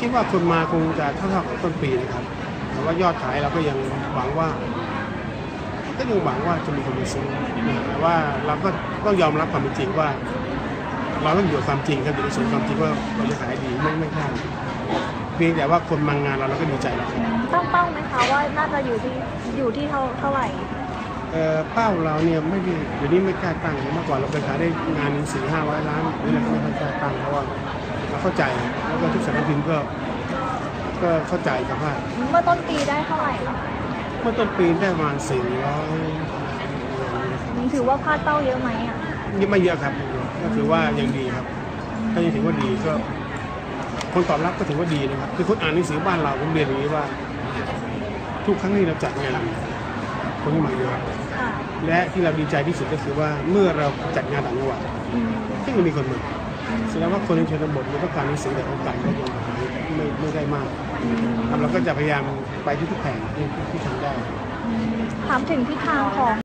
คิดว่าคนมาคงจะเท่าๆกับต้นปีนะครับ แต่ว่ายอดขายเราก็ยังหวังว่า ก็ยังหวังว่าจะมีคนมาซื้อนะแต่ว่าเราก็ต้องยอมรับความเป็นจริงว่า เราต้องอยู่กับความจริงครับอยู่ในส่วนความจริงว่าเราจะขายดีไม่ไม่ใช่เพียงแต่ว่าคนมางานเราเราก็ดีใจแล้วครับตั้งเป้าไหมคะว่าน่าจะอยู่ที่อยู่ที่เท่าเท่าไหร่เอ่อเป้าเราเนี่ยไม่ได้เดี๋ยวนี้ไม่กล้าตั้งเมื่อก่อนเราเคยขายได้งานสี่ห้าร้อยล้านนี่เราก็ไม่ค่อยกล้าตั้งเพราะว่า เราเข้าใจแล้วก็ทุกสำนักพิมพ์ก็ก็เข้าใจครับว่าเมื่อต้นปีได้เท่าไหร่คะเมื่อต้นปีได้ประมาณสี่ร้อยถือว่าพลาดเป้าเยอะไหมอะนี่ไม่เยอะครับก็ถือว่ายังดีครับก็ยังถือว่าดีก็ คนตอบรับก็ถือว่าดีนะครับคือคนอ่านหนังสือบ้านเราผมเรียนอย่างนี้ว่า ทุกครั้งที่เราจัดงานคนที่มาเยอะค่ะและที่เราดีใจที่สุดก็คือว่าเมื่อเราจัดงานต่างจังหวัดอืมที่มันมีคนมา แสดงว่าคนในชนบทมันต้องการหนังสือแต่โอกาสก็ยังหาไม่ไม่ได้มากอืมครับเราก็จะพยายามไปที่ทุกแห่งที่ที่ทำได้ ถามถึงทิศทางของ